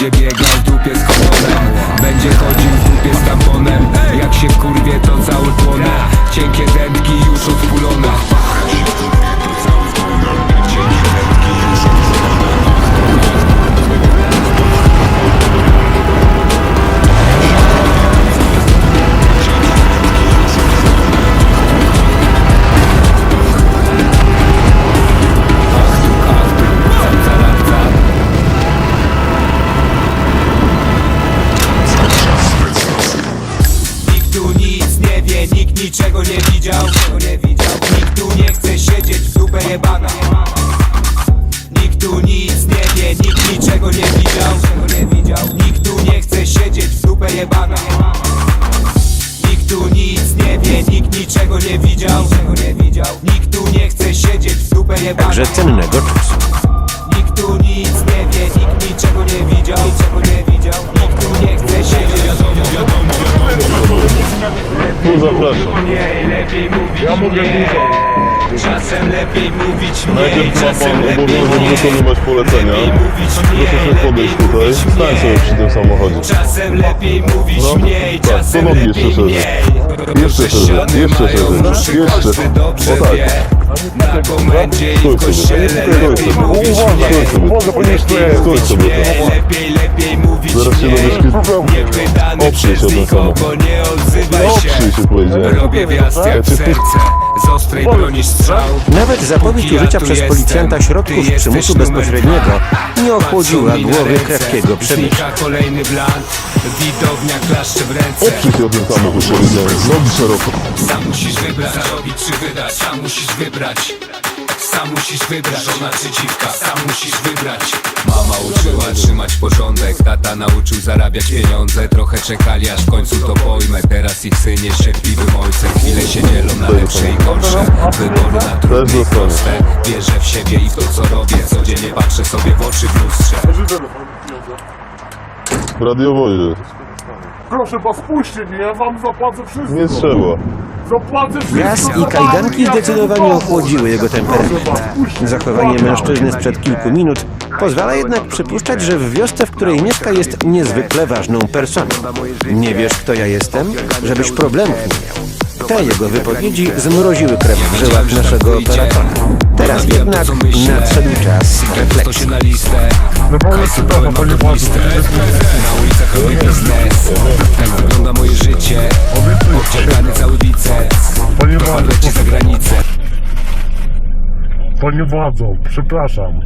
będzie biegał w dupie z kondonem Będzie chodził w dupie z tamponem. Jak się wkurwie to cały płonę niczego nie widział Nikt tu nie chce siedzieć w dupę jebana. Nikt tu nic nie wie, nikt niczego nie widział Nikt tu nie chce siedzieć w dupę jebana. Nikt tu nic nie wie, nikt niczego nie widział. Nikt tu nie chce siedzieć w dupę jebana. Także cennego czasu. Lepiej mówić ja mogę Czasem lepiej mówić mniej, Najpierw ma pan obowiązek wykonywać polecenia. Proszę sobie podejść tutaj. Stań mniej. sobie przy tym samochodzie. Czasem lepiej mówić No, mniej, tak, czasem to nogi jeszcze szerzej. Jeszcze szerzej, jeszcze szerzej. Jeszcze. O tak. wie Na komendzie i Stój w sobie. kościele Stój lepiej sobie. mówić mniej stój sobie. Lepiej Stój mówić sobie mniej, tam. lepiej, mówić Zaraz się mniej dowiesz, Nie pytany Oprzyj przez się do nikogo, nie odzywaj Oprzyj się się, powiedziałem. Robię wjazd jak w serce Z ostrej broni strzał Nawet zapowiedź Póki ja użycia tu przez jestem, policjanta ty środków jesteś przymusu numer bezpośredniego dwa. nie ochłodziła Patrzą mi na głowy ręce, krewkiego przebicia. Znika kolejny blant Widownia klaszcze w ręce ten samochód, powiedziałem. Szeroko. Sam musisz wybrać Zarobić czy wydać Sam musisz wybrać sam musisz wybrać. Żona czy dziwka, sam musisz wybrać. Mama uczyła trzymać porządek Tata nauczył zarabiać pieniądze. Trochę czekali aż w końcu to pojmę. Teraz ich syn jest ojcem. Chwile się dzielą na lepsze i gorsze. Wybory na trudne i proste Wierzę w siebie i w to co robię. Codziennie patrzę sobie w oczy w lustrze. W radiowozie. Proszę was, puśćcie mnie, ja wam zapłacę wszystko. Nie trzeba. Gaz i kajdanki zdecydowanie ochłodziły jego temperament. Zachowanie mężczyzny sprzed kilku minut pozwala jednak przypuszczać, że w wiosce, w której mieszka jest niezwykle ważną personą. Nie wiesz kto ja jestem? Żebyś problemów nie miał. Te jego wypowiedzi zmroziły krew w żyłach naszego operatora. Teraz jednak nadszedł czas refleksji. No Na ulicach robię biznes Panie Prowadząc władzo, ci za granicę panie władzo, przepraszam.